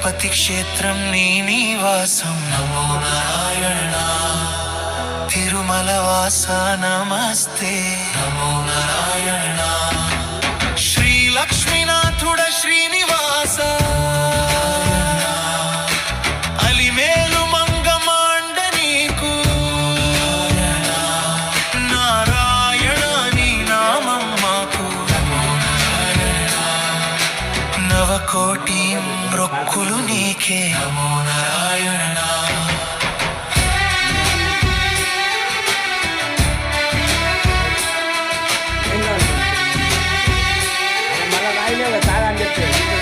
తిరుపతి క్షేత్రం నీ నివాసం. నమో నారాయణ తిరుమల వాస నమస్తే. నమో నారాయణ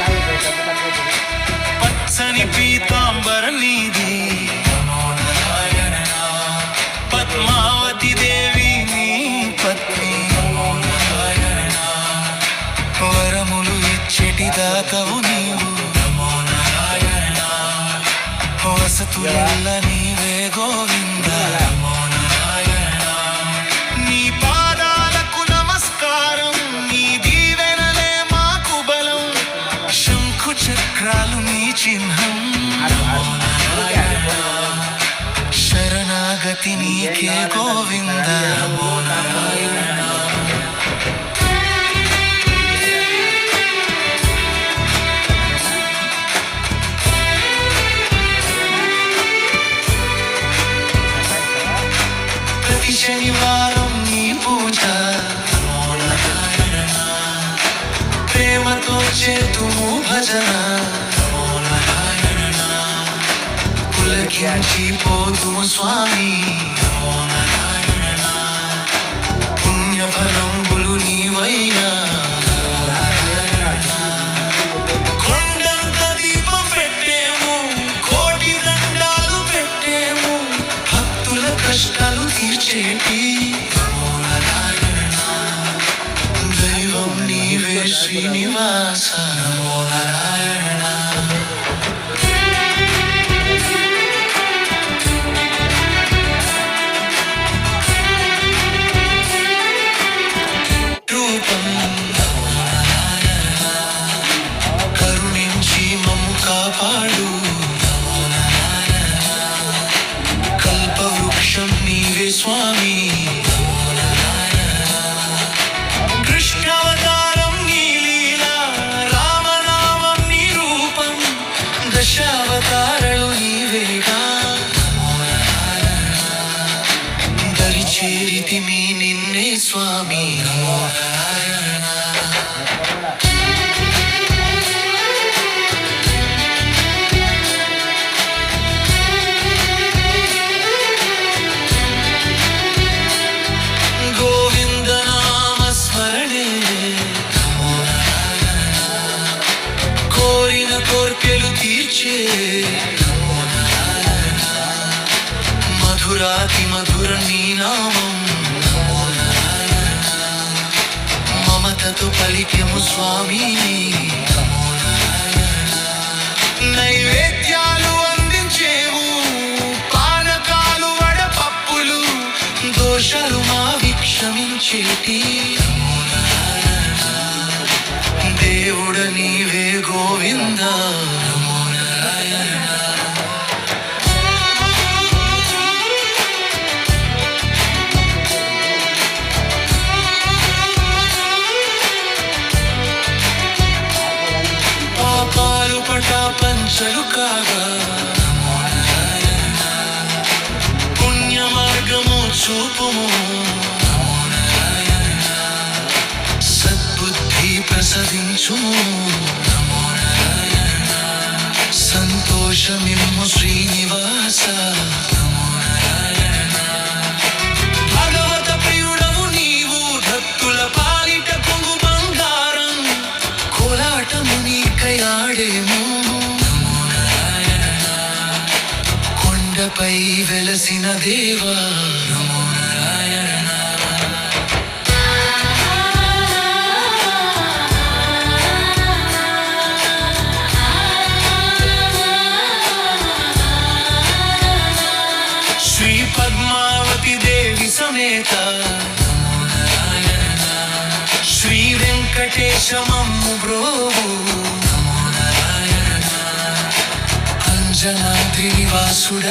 రాలేదు, డబ్బు తక్కువ అవుతుంది. పచ్చని పీతాంబర నీది వసతులల్ల నీవే గోవింద నీ పాదాలకు నమస్కారం నీ దీవెనలే మాకు బలం. చక్రాలు నీ చిహ్నం శరణాగతి నీకే గోవింద నమో ప్రేమతో చేతుము భజన నమో నారాయణ పోదు పోతుము స్వామి నమో నారాయణ పుణ్యఫలంబులు నీవయ్యా కొండంత దీపం పెట్టేము. కోటి దండాలు పెట్టేము. భక్తుల కష్టాలు తీర్చేటి. నీవే శ్రీనివాస నమో నారాయణ दशावतार స్వామి. నైవేద్యాలు అందించేవు పానకాలు వడపప్పులు దోషలు మావి క్షమించేటి దేవుడ నీవే గోవింద. ప్రసదించుము సంతోషమిమ్ము శ్రీనివాస భగవత ప్రియుడవు నీవు భక్తుల పాలిట పొంగు బంగారం. కోలాటము నీకయాడేము కొండపై వెలసిన దేవా. సమేత శ్రీ వెంకటేశమమ్ము బ్రోవు అంజనాద్రి నివాసుడ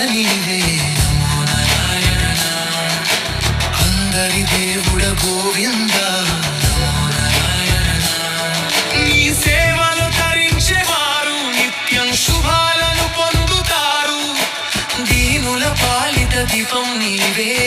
అందరి దేవుడ గోవింద. నమో నీ సేవలు తరించేవారు నిత్యం శుభాలను పొందుతారు. దీనుల దీపం నీవే.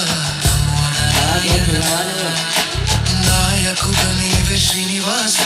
నాయకుగా నీవే శ్రీనివాస